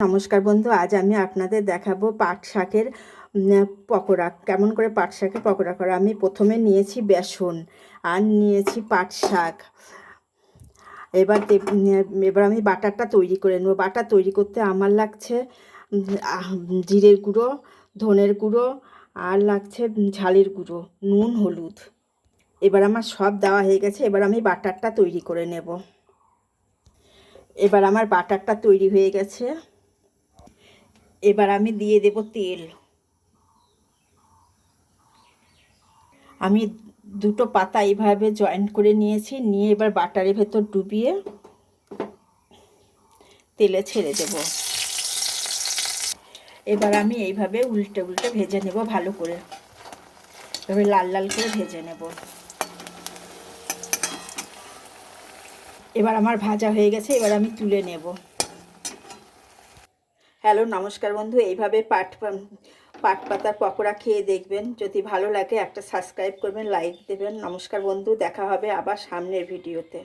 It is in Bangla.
নমস্কার বন্ধু, আজ আমি আপনাদের দেখাবো পাট শাকের পকোড়া। কেমন করে পাট শাকের পকোড়া করা? আমি প্রথমে নিয়েছি বেসন আর নিয়েছি পাট শাক। এবার এবার আমি বাটারটা তৈরি করে নেব। বাটার তৈরি করতে আমার লাগছে জিরের গুঁড়ো, ধনের গুঁড়ো আর লাগছে ঝালের গুঁড়ো, নুন, হলুদ। এবার আমার সব দেওয়া হয়ে গেছে, এবার আমি বাটারটা তৈরি করে নেব। এবার আমার বাটারটা তৈরি হয়ে গেছে। এবার আমি দিয়ে দেব তেল। আমি দুটো পাতা এইভাবে জয়েন্ট করে নিয়েছি, নিয়ে এবার বাটারের ভেতর ডুবিয়ে তেলে ছেড়ে দেব। এবার আমি এইভাবে উল্টে উল্টে ভেজে নেব ভালো করে। এভাবে লাল লাল করে ভেজে নেব। এবার আমার ভাজা হয়ে গেছে, এবার আমি তুলে নেব। হ্যালো, নমস্কার বন্ধু। এইভাবে পাট পাট পাতার পকোড়া খেয়ে দেখবেন। যদি ভালো লাগে একটা সাবস্ক্রাইব করবেন, লাইক দেবেন। নমস্কার বন্ধু, দেখা হবে আবার সামনের ভিডিওতে।